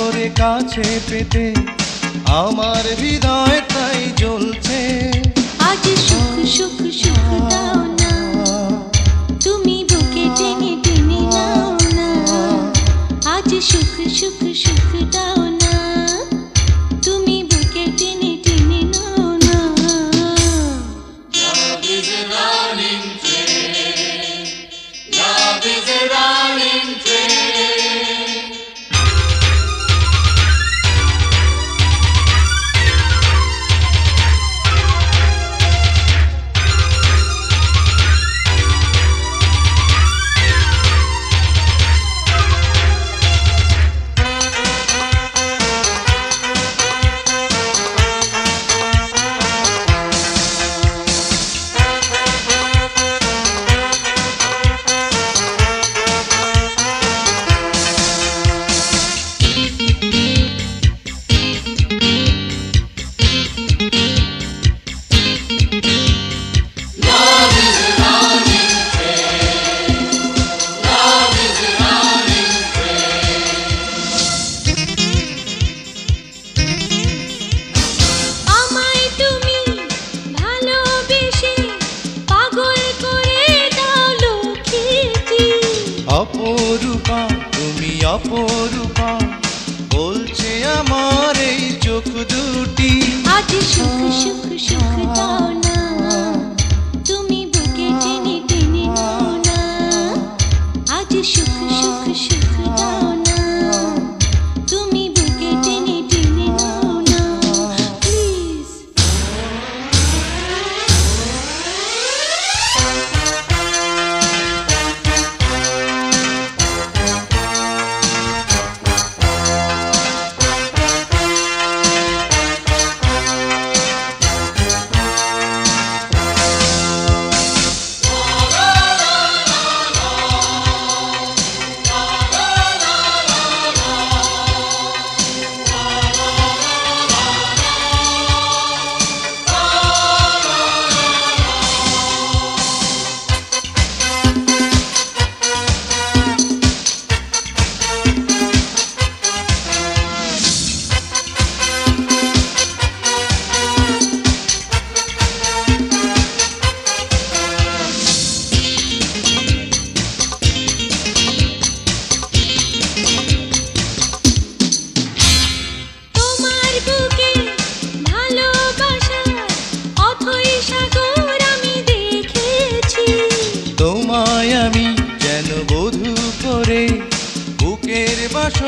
করে কাছে পেতে আমার হৃদয় তাই জ্বলছে। আজ সুখ সুখ সুখ দাও না। তুমি বুকে টেনে অপরূপা বলছে আমার এই চোখ দুটি। আজ সুখ সুখ সুখ দাও না, তুমি বুকে টেনে টেনে নাও না। আজ সুখ সুখ সুখ দাও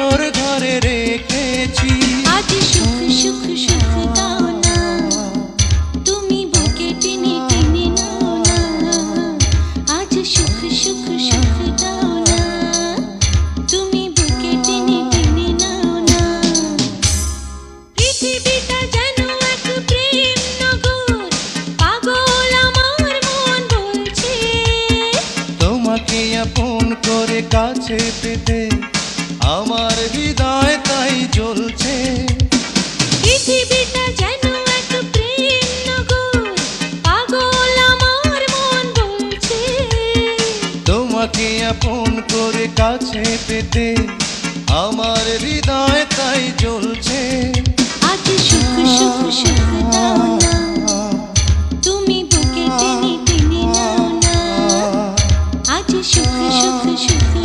বাসর ঘরে রেখেছি। আজ সুখ সুখ সুখ দাও না। তুমি বুকে টেনে টেনে নাও না। আজ সুখ সুখ সুখ দাও না। তুমি বুকে টেনে টেনে নাও না। পৃথিবীটা যেন এক প্রেম নগর। পাগল আমার মন বলছে। তোমাকে আপন করে কাছে পেতে আমার কাছে পেতে আমার হৃদয় তাই জ্বলছে। আজ সুখ সুখ তুমি আজ সুখ সুখ সুখ